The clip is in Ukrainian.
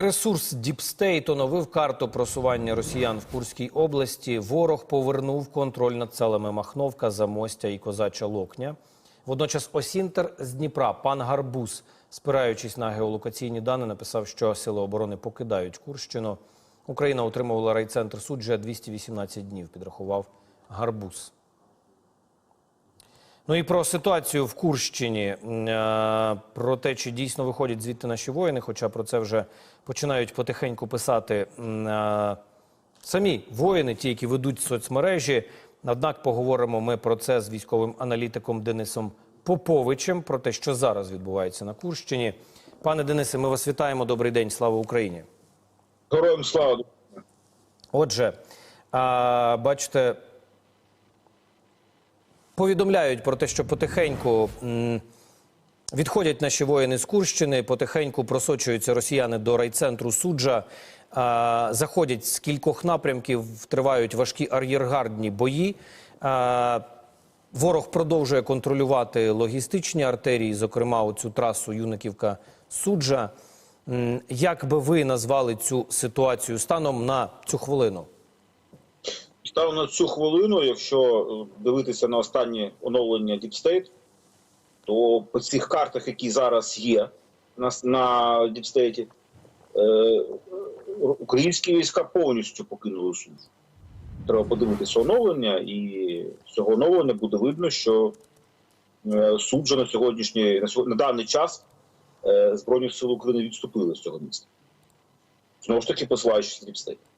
Ресурс Діпстейт оновив карту просування росіян в Курській області. Ворог повернув контроль над селами Махновка, Замостя і Козача Локня. Водночас Осінтер з Дніпра, пан Гарбуз, спираючись на геолокаційні дані, написав, що сили оборони покидають Курщину. Україна отримувала райцентр суджа 218 днів, підрахував Гарбуз. Ну і про ситуацію в Курщині, е, про те, чи дійсно виходять звідти наші воїни, хоча про це вже починають потихеньку писати е, самі воїни, ті, які ведуть соцмережі. Однак поговоримо ми про це з військовим аналітиком Денисом Поповичем, про те, що зараз відбувається на Курщині. Пане Денисе, ми вас вітаємо. Добрий день, слава Україні. Героям слава. Отже, бачите, повідомляють про те, що потихеньку відходять наші воїни з Курщини, потихеньку просочуються росіяни до райцентру суджа, заходять з кількох напрямків, тривають важкі ар'єргардні бої. Ворог продовжує контролювати логістичні артерії, зокрема оцю трасу Юниківка-Суджа. Як би ви назвали цю ситуацію станом на цю хвилину? Станом на цю хвилину, якщо е, дивитися на останнє оновлення State, то по цих картах, які зараз є на, на State, е, українські війська повністю покинули суд. Треба подивитися оновлення, і з цього оновлення буде видно, що е, суджа на сьогоднішній на, на даний час е, Збройних сил України відступили з цього міста. Знову ж таки, посилаючись на State.